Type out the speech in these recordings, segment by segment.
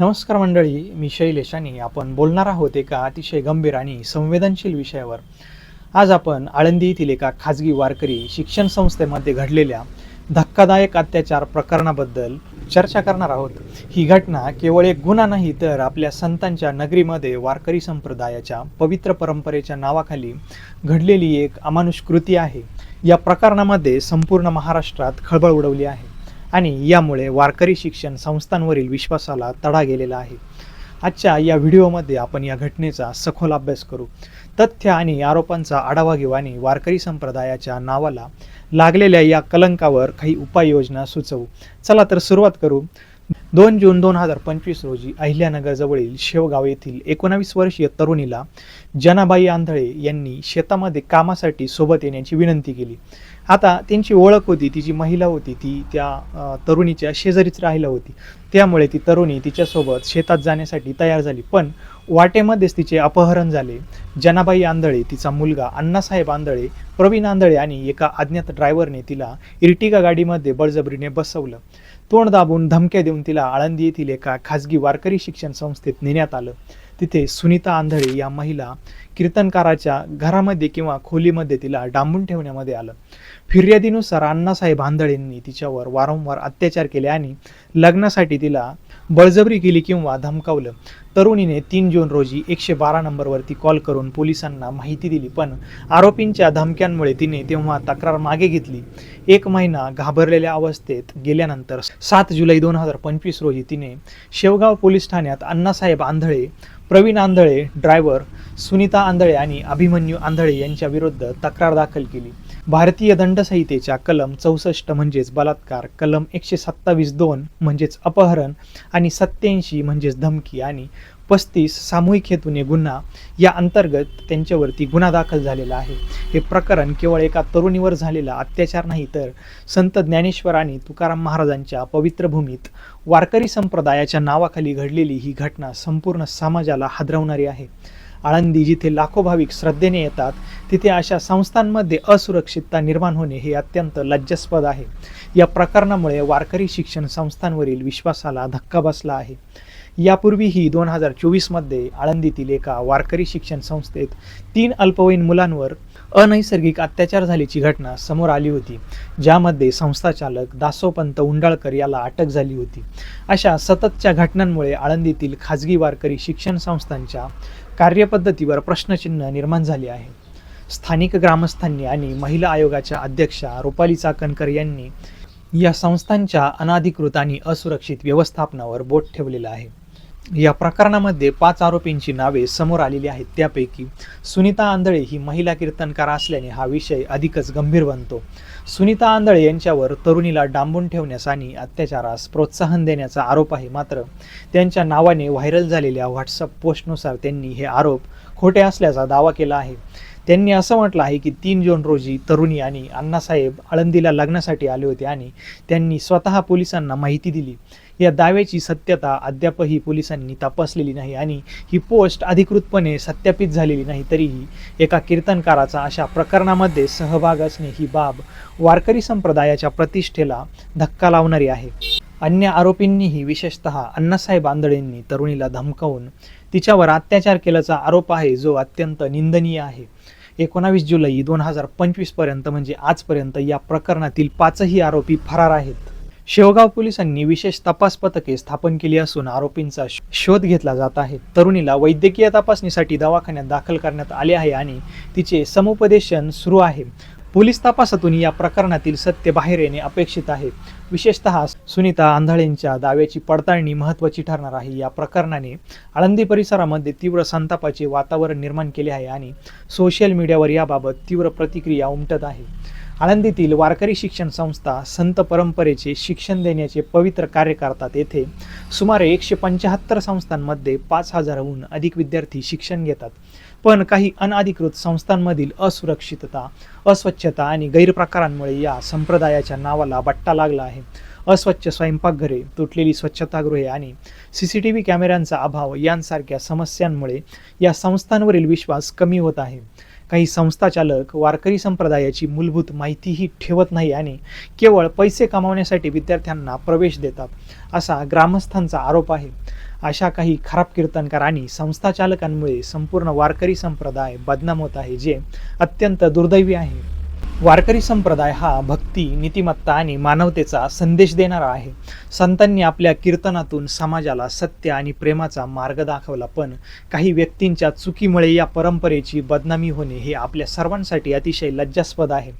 नमस्कार मंडळी मी शैलेश आणि आपण बोलणार आहोत एका अतिशय गंभीर आणि संवेदनशील विषयावर. आज आपण आळंदी येथील एका खाजगी वारकरी शिक्षण संस्थेमध्ये घडलेल्या धक्कादायक अत्याचार प्रकरणाबद्दल चर्चा करणार आहोत. ही घटना केवळ एक गुन्हा नाही तर आपल्या संतांच्या नगरीमध्ये वारकरी संप्रदायाच्या पवित्र परंपरेच्या नावाखाली घडलेली एक अमानुष कृती आहे. या प्रकरणामध्ये संपूर्ण महाराष्ट्रात खळबळ उडवली आहे. आणि यामुळे वारकरी शिक्षण संस्थांवरील विश्वासाला तडा गेलेला आहे. आजच्या या व्हिडिओमध्ये आपण या घटनेचा सखोल अभ्यास करू. तथ्य आणि आरोपांचा आढावा घेऊ आणि वारकरी संप्रदायाच्या नावाला लागलेल्या या कलंकावर काही उपाययोजना सुचवू. चला तर सुरुवात करू. दोन जून दोन हजार पंचवीस रोजी अहिल्यानगरजवळील शेवगाव येथील एकोणावीस वर्षीय तरुणीला जनाबाई आंधळे यांनी शेतामध्ये कामासाठी सोबत येण्याची विनंती केली. आता त्यांची ओळख होती ती जी महिला होती ती त्या तरुणीच्या शेजारीच राहिला होती. त्यामुळे ती तरुणी तिच्यासोबत शेतात जाण्यासाठी तयार झाली. पण वाटेमध्येच तिचे अपहरण झाले. जनाबाई आंधळे तिचा मुलगा अण्णासाहेब आंधळे प्रवीण आंधळे आणि एका अज्ञात ड्रायव्हरने तिला इर्टिगा गाडीमध्ये बळजबरीने बसवलं. तोंड दाबून धमक्या देऊन तिला आळंदी येथील एका खाजगी वारकरी शिक्षण संस्थेत नेण्यात आलं. तिथे सुनीता आंधळे या महिला कीर्तनकाराच्या घरामध्ये किंवा खोलीमध्ये तिला डांबून ठेवण्यामध्ये आलं. फिर्यादीनुसार अण्णासाहेब आंधळेंनी तिच्यावर वारंवार अत्याचार केले आणि लग्नासाठी तिला बळजबरी केली किंवा धमकावलं. तरुणीने तीन जून रोजी एकशे बारा नंबरवरती कॉल करून पोलिसांना माहिती दिली पण आरोपींच्या धमक्यांमुळे तिने तेव्हा तक्रार मागे घेतली. एक महिना घाबरलेल्या अवस्थेत गेल्यानंतर सात जुलै दोन हजार पंचवीस रोजी तिने शेवगाव पोलीस ठाण्यात अण्णासाहेब आंधळे प्रवीण आंधळे ड्रायव्हर सुनीता आंधळे आणि अभिमन्यू आंधळे यांच्या विरुद्ध तक्रार दाखल केली. भारतीय दंडसंहितेच्या कलम चौसष्ट म्हणजेच बलात्कार कलम एकशे सत्तावीस दोन म्हणजेच अपहरण आणि सत्याऐंशी म्हणजेच धमकी आणि पस्तीस सामूहिक हेतूने गुन्हा या अंतर्गत त्यांच्यावरती गुन्हा दाखल झालेला आहे. हे प्रकरण केवळ एका तरुणीवर झालेला अत्याचार नाही तर संत ज्ञानेश्वर आणि तुकाराम महाराजांच्या पवित्र भूमीत वारकरी संप्रदायाच्या नावाखाली घडलेली ही घटना संपूर्ण समाजाला हादरवणारी आहे. आळंदी जिथे लाखो भाविक श्रद्धेने येतात तिथे अशा संस्थांमध्ये असुरक्षितता निर्माण होणे हे अत्यंत लज्जास्पद आहे. या प्रकरणामुळे वारकरी शिक्षण संस्थांवरील विश्वासाला धक्का बसला आहे. यापूर्वीही दोन हजार चोवीसमध्ये आळंदीतील एका वारकरी शिक्षण संस्थेत तीन अल्पवयीन मुलांवर अनैसर्गिक अत्याचार झाल्याची घटना समोर आली होती ज्यामध्ये संस्थाचालक दासोपंत उंडाळकर याला अटक झाली होती. अशा सततच्या घटनांमुळे आळंदीतील खाजगी वारकरी शिक्षण संस्थांच्या कार्यपद्धतीवर प्रश्नचिन्ह निर्माण झाले आहे. स्थानिक ग्रामस्थांनी आणि महिला आयोगाच्या अध्यक्षा रुपाली चाकणकर यांनी या संस्थांच्या अनाधिकृत आणि असुरक्षित व्यवस्थापनावर बोट ठेवलेलं आहे. या प्रकरणामध्ये पाच आरोपींची नावे समोर आलेली आहेत. त्यापैकी सुनीता आंधळे ही महिला कीर्तनकार असल्याने हा विषय अधिकच गंभीर बनतो. सुनीता आंधळे यांच्यावर तरुणीला डांबून ठेवण्यास आणि अत्याचारास प्रोत्साहन देण्याचा आरोप आहे. मात्र त्यांच्या नावाने व्हायरल झालेल्या व्हॉट्सअप पोस्टनुसार त्यांनी हे आरोप खोटे असल्याचा दावा केला आहे. त्यांनी असं म्हटलं आहे की तीन जून रोजी तरुणी आणि अण्णासाहेब आळंदीला लग्नासाठी आले होते आणि त्यांनी स्वतः पोलिसांना माहिती दिली. या दाव्याची सत्यता अद्यापही पोलिसांनी तपासलेली नाही आणि ही पोस्ट अधिकृतपणे सत्यापित झालेली नाही तरीही एका कीर्तनकाराचा अशा प्रकरणामध्ये सहभाग असणे ही बाब वारकरी संप्रदायाच्या प्रतिष्ठेला धक्का लावणारी आहे. अन्य आरोपींनीही विशेषतः अण्णासाहेब आंधळेंनी तरुणीला धमकावून तिच्यावर अत्याचार केल्याचा आरोप आहे जो अत्यंत निंदनीय आहे. एकोणावीस जुलै दोन हजार पंचवीसपर्यंत म्हणजे आजपर्यंत या प्रकरणातील पाचही आरोपी फरार आहेत. शेवगाव पोलिसांनी विशेष तपास पथके स्थापन केली असून आरोपींचा श- शोध घेतला जात आहे. तरुणीला वैद्यकीय तपासणीसाठी दवाखान्यात दाखल करण्यात आले आहे आणि तिचे समुपदेशन सुरू आहे. पोलीस तपासातून या प्रकरणातील सत्य बाहेर येणे अपेक्षित आहे. विशेषतः सुनीता आंधळेंच्या दाव्याची पडताळणी महत्त्वाची ठरणार आहे. या प्रकरणाने आळंदी परिसरामध्ये तीव्र संतापाचे वातावरण निर्माण केले आहे आणि सोशल मीडियावर याबाबत तीव्र प्रतिक्रिया उमटत आहे. आळंदीतील वारकरी शिक्षण संस्था संत परंपरेचे शिक्षण देण्याचे पवित्र कार्य करतात. येथे सुमारे एकशे पंच्याहत्तर संस्थांमध्ये पाच हजारहून अधिक विद्यार्थी शिक्षण घेतात. पण काही अनधिकृत संस्थांमधील असुरक्षितता अस्वच्छता आणि गैरप्रकारांमुळे या संप्रदायाच्या नावाला बट्टा लागला आहे. अस्वच्छ स्वयंपाकघरे तुटलेली स्वच्छतागृहे आणि सी सी टी व्ही कॅमेऱ्यांचा अभाव यांसारख्या समस्यांमुळे या संस्थांवरील विश्वास कमी होत आहे. काही संस्थाचालक वारकरी संप्रदायाची मूलभूत माहितीही ठेवत नाही आणि केवळ पैसे कमावण्यासाठी विद्यार्थ्यांना प्रवेश देतात असा ग्रामस्थांचा आरोप आहे. अशा काही खराब कीर्तनकार आणि संस्था चालकांमुळे संपूर्ण वारकरी संप्रदाय बदनाम होत आहे जे अत्यंत दुर्दैवी आहे. वारकरी संप्रदाय हा भक्ती नीतिमत्ता आणि मानवतेचा संदेश देणारा आहे. संतांनी आपल्या कीर्तनातून समाजाला सत्य आणि प्रेमाचा मार्ग दाखवला पण काही व्यक्तींच्या चुकीमुळे या परंपरेची बदनामी होणे हे आपल्या सर्वांसाठी अतिशय लज्जास्पद आहे.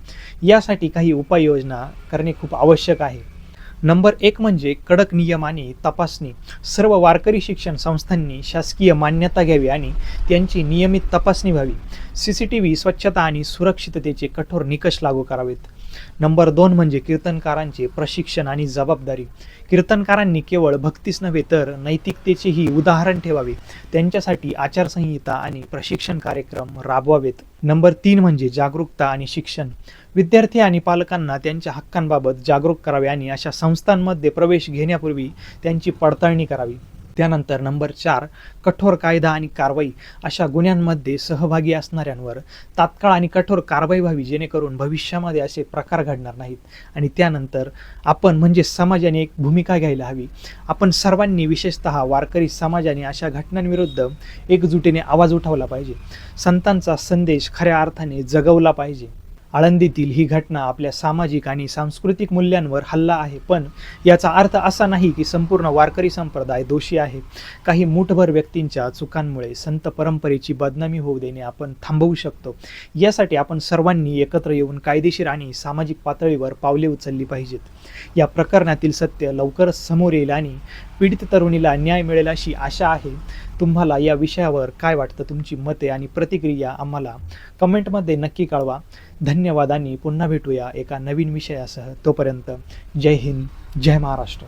यासाठी काही उपाययोजना करणे खूप आवश्यक आहे. नंबर एक म्हणजे कडक नियम आणि तपासणी. सर्व वारकरी शिक्षण संस्थांनी शासकीय मान्यता घ्यावी आणि त्यांची नियमित तपासणी व्हावी. सी सी टी व्ही स्वच्छता आणि सुरक्षिततेचे कठोर निकष लागू करावेत. नंबर दोन म्हणजे कीर्तनकारांचे प्रशिक्षण आणि जबाबदारी. कीर्तनकारांनी केवळ भक्तीच नव्हे तर नैतिकतेचेही उदाहरण ठेवावे. त्यांच्यासाठी आचारसंहिता आणि प्रशिक्षण कार्यक्रम राबवावेत. नंबर तीन म्हणजे जागरूकता आणि शिक्षण. विद्यार्थी आणि पालकांना त्यांच्या हक्कांबाबत जागरूक करावे आणि अशा संस्थांमध्ये प्रवेश घेण्यापूर्वी त्यांची पडताळणी करावी. त्यानंतर नंबर चार कठोर कायदा आणि कारवाई अशा गुन्ह्यांमध्ये सहभागी असणाऱ्यांवर तात्काळ आणि कठोर कारवाई व्हावी जेणेकरून भविष्यामध्ये असे प्रकार घडणार नाहीत. आणि त्यानंतर आपण म्हणजे समाजाने एक भूमिका घ्यायला हवी. आपण सर्वांनी विशेषतः वारकरी समाजाने अशा घटनांविरुद्ध एकजुटीने आवाज उठवला पाहिजे. संतांचा संदेश खऱ्या अर्थाने जगवला पाहिजे. आळंदीतील ही घटना आपल्या सामाजिक आणि सांस्कृतिक मूल्यांवर हल्ला आहे. पण याचा अर्थ असा नाही की संपूर्ण वारकरी संप्रदाय दोषी आहे. काही मूठभर व्यक्तींच्या चुकांमुळे संत परंपरेची बदनामी होऊ देणे आपण थांबवू शकतो. यासाठी आपण सर्वांनी एकत्र येऊन कायदेशीर आणि सामाजिक पातळीवर पावले उचलली पाहिजेत. या प्रकरणातील सत्य लवकरच समोर येईल आणि पीडित तरुणीला न्याय मिळेल अशी आशा आहे. तुम्हाला या विषयावर काय वाटतं? तुमची मते आणि प्रतिक्रिया आम्हाला कमेंटमध्ये नक्की कळवा. धन्यवादांनी पुन्हा भेटूया एका नवीन विषयासह. तोपर्यंत जय हिंद जय महाराष्ट्र.